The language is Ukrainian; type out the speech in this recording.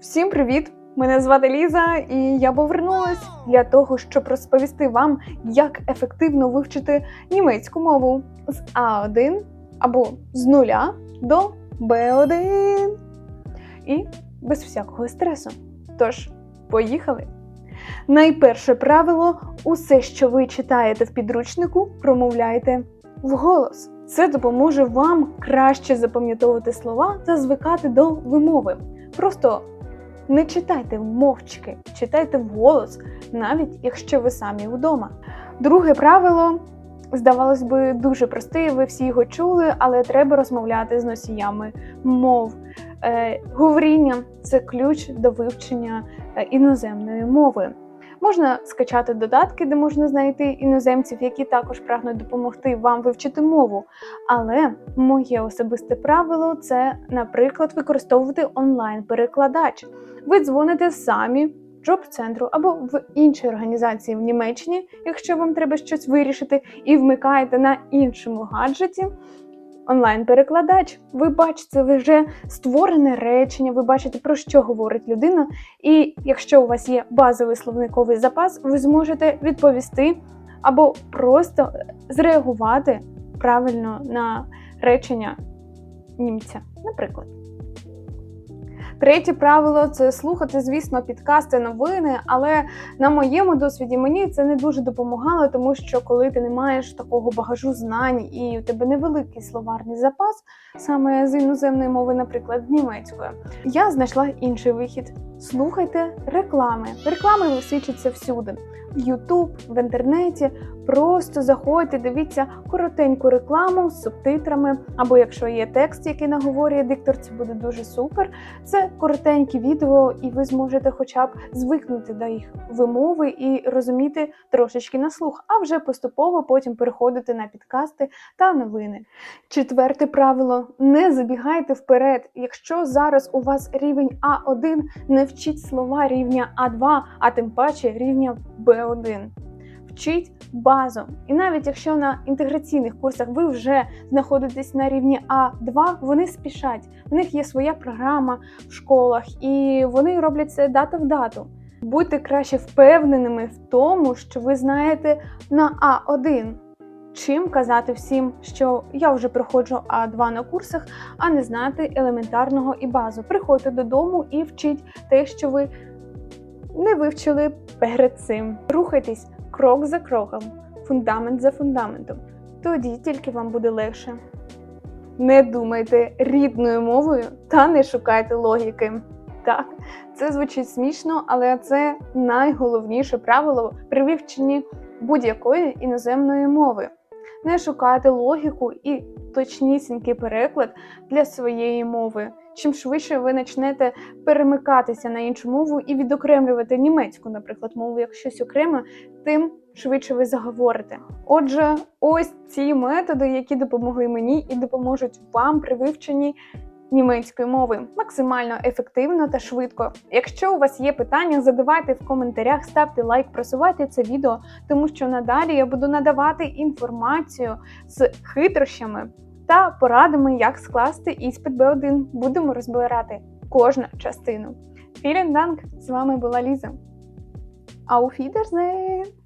Всім привіт! Мене звати Ліза, і я повернулась для того, щоб розповісти вам, як ефективно вивчити німецьку мову з А1 або з нуля до Б1. І без всякого стресу. Тож, поїхали! Найперше правило: усе, що ви читаєте в підручнику, промовляйте вголос. Це допоможе вам краще запам'ятовувати слова та звикати до вимови. Просто не читайте мовчки, читайте вголос, навіть якщо ви самі вдома. Друге правило, здавалось би, дуже просте, ви всі його чули, але треба розмовляти з носіями мов. Е, говоріння це ключ до вивчення е, іноземної мови. Можна скачати додатки, де можна знайти іноземців, які також прагнуть допомогти вам вивчити мову. Але моє особисте правило це, наприклад, використовувати онлайн-перекладач. Ви дзвоните самі джоб-центру або в іншій організації в Німеччині, якщо вам треба щось вирішити, і вмикаєте на іншому гаджеті. Онлайн-перекладач, ви бачите вже створене речення, ви бачите, про що говорить людина. І якщо у вас є базовий словниковий запас, ви зможете відповісти або просто зреагувати правильно на речення німця, наприклад. Третє правило це слухати, звісно, підкасти новини, але на моєму досвіді мені це не дуже допомагало, тому що коли ти не маєш такого багажу знань і у тебе невеликий словарний запас, саме з іноземної мови, наприклад, німецької, я знайшла інший вихід. Слухайте реклами. Реклами висвічуються всюди. В YouTube, в інтернеті. Просто заходьте, дивіться коротеньку рекламу з субтитрами, або якщо є текст, який наговорює диктор, це буде дуже супер. Це коротенькі відео, і ви зможете хоча б звикнути до їх вимови і розуміти трошечки на слух, а вже поступово потім переходити на підкасти та новини. Четверте правило: не забігайте вперед. Якщо зараз у вас рівень А1, не вчіть слова рівня А2, а тим паче рівня Б1. Вчіть базу. І навіть якщо на інтеграційних курсах ви вже знаходитесь на рівні А2, вони спішать. У них є своя програма в школах, і вони роблять це дата в дату. Будьте краще впевненими в тому, що ви знаєте на А1. Чим казати всім, що я вже проходжу А2 на курсах, а не знати елементарного і базу. Приходьте додому і вчіть те, що ви не вивчили перед цим. Рухайтесь крок за кроком, фундамент за фундаментом. Тоді тільки вам буде легше. Не думайте рідною мовою та не шукайте логіки. Так, це звучить смішно, але це найголовніше правило при вивченні будь-якої іноземної мови. Не шукайте логіку і точнісінький переклад для своєї мови. Чим швидше ви почнете перемикатися на іншу мову і відокремлювати німецьку, наприклад, мову як щось окреме, тим швидше ви заговорите. Отже, ось ці методи, які допомогли мені і допоможуть вам при вивченні німецької мови максимально ефективно та швидко. Якщо у вас є питання, задавайте в коментарях, ставте лайк, просувайте це відео, тому що надалі я буду надавати інформацію з хитрощами та порадами, як скласти іспит Б1. Будемо розбирати кожну частину. Vielen Dank! З вами була Ліза. Auf Wiedersehen!